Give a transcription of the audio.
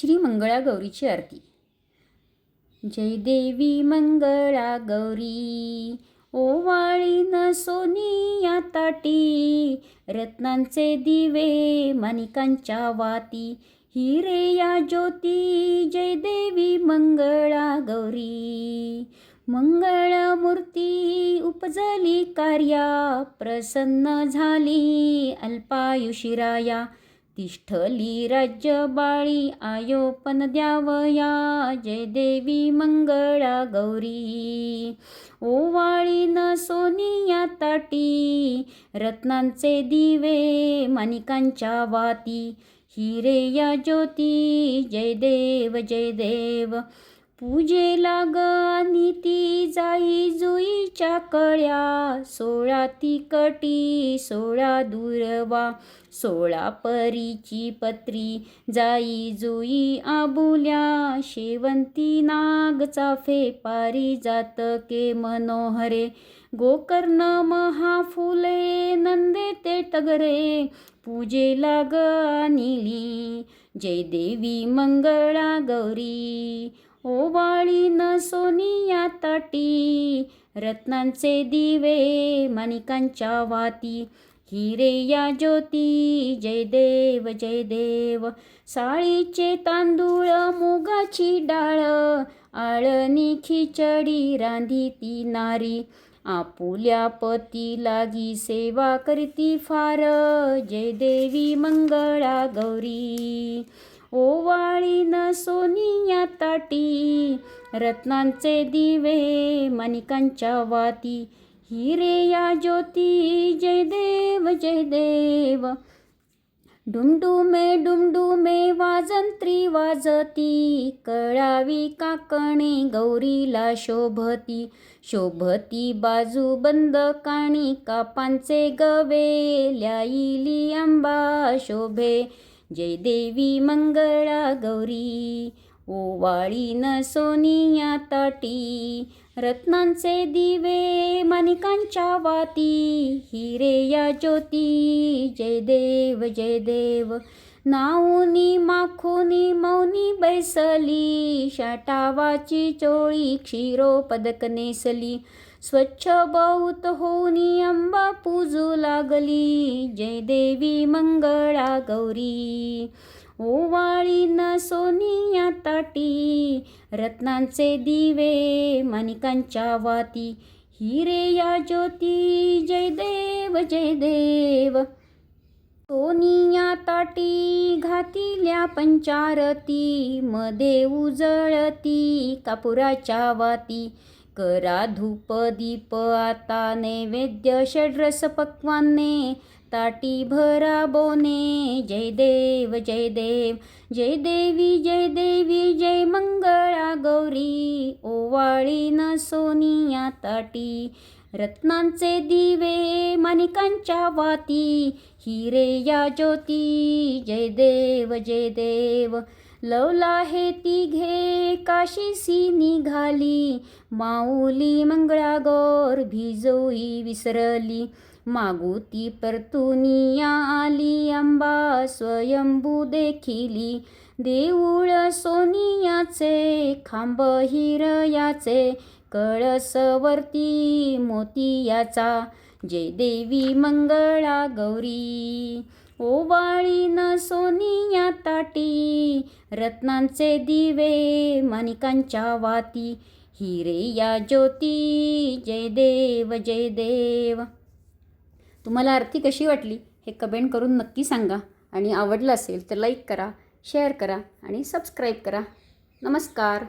श्री मंगळा गौरीची आरती. जय देवी मंगळा गौरी ओवाळी न सोनी या ताटी रत्नांचे दिवे मानिकांच्या वाती. हिरे या ज्योती जय देवी मंगळा गौरी. मंगळमूर्ती उपजली कार्या प्रसन्न झाली अल्पायुशिराया तिष्ठली राज्य बाळी आयोपन द्यावया जय देवी मंगळा गौरी. ओवाळी न सोनिया ताटी रत्नांचे दिवे मानिकांच्या वाती. हिरे या ज्योती जय देव जय देव. पूजेला लागानी आणि ती जाई जुईच्या कळ्या सोळा तिकटी सोळा दुर्वा सोळा परीची पत्री जाई जुई आबुल्या शेवंती नाग चाफे पारी जातके मनोहरे गोकर्ण महाफुले नंदे ते टगरे पूजेला ग निली जय देवी मंगळा गौरी ओवाळी न सोनिया ताटी. रत्नांचे दिवे माणिकांच्या वाती. हिरे या ज्योती. जय देव जय देव. साळीचे तांदूळ मुगाची डाळ. आळणी खिचडी रांधी ती नारी. आपुल्या पती लागी सेवा करती फार. जय देवी मंगळा गौरी. ओवाळी न सोनिया ताटी. रत्नांचे दिवे मणिकांच्या वाती. हिरे या ज्योती जय देव जय देव डुमडुमे डुमडुमे वाजंत्री वाजती. कळावी काकणे गौरीला शोभती. शोभती बाजू बंद काणी कापांचे गवे ल्याईली आंबा शोभे. जय देवी मंगळा गौरी. ओवाळी न सोनिया ताटी. रत्नांचे दिवे मणिकांच्या वाती. हिरे या ज्योती. जय देव जय देव. नाऊनी माखुनी मौनी बैसली. शाटावाची चोळी क्षीरो पदक नेसली. स्वच्छ बहुत होनी अंबा पूजू लागली. जय देवी मंगळा गौरी. ओवाळी न सोनिया ताटी रत्नांचे दिवे माणिकांच्या वाती हिरे या ज्योती जय देव जय देव सोनिया ताटी घातिल्या पंचारती मध्ये उजळती कापुराच्या वाती. करा धूप दीप आता नैवेद्य षड्रस पक्वाने ताटी भरा बोने जय देव जय देव जय देवी जय देवी जय मंगळा गौरी ओवाळी न सोनिया ताटी रत्नांचे दिवे माणिकांच्या वाती हिरे या ज्योती जय देव जय देव. लवला हे तिघे काशीसी निघाली माऊली मंगळागौर भिजोई विसरली. मागुती परतुनिया आली अंबा स्वयंभू देखिली. देऊळ सोनियाचे खांब हिरयाचे कळसवरती मोतियाचा जय देवी मंगळा गौरी. ओवाळी न सोनिया ताटी रत्नांचे दिवे माणिकांच्या वाती. हिरे या ज्योती जय देव जय देव. तुम्हाला आरती कशी वाटली हे कमेंट करून नक्की सांगा. आणि आवडलं असेल तर लाईक करा शेअर करा आणि सबस्क्राईब करा. नमस्कार.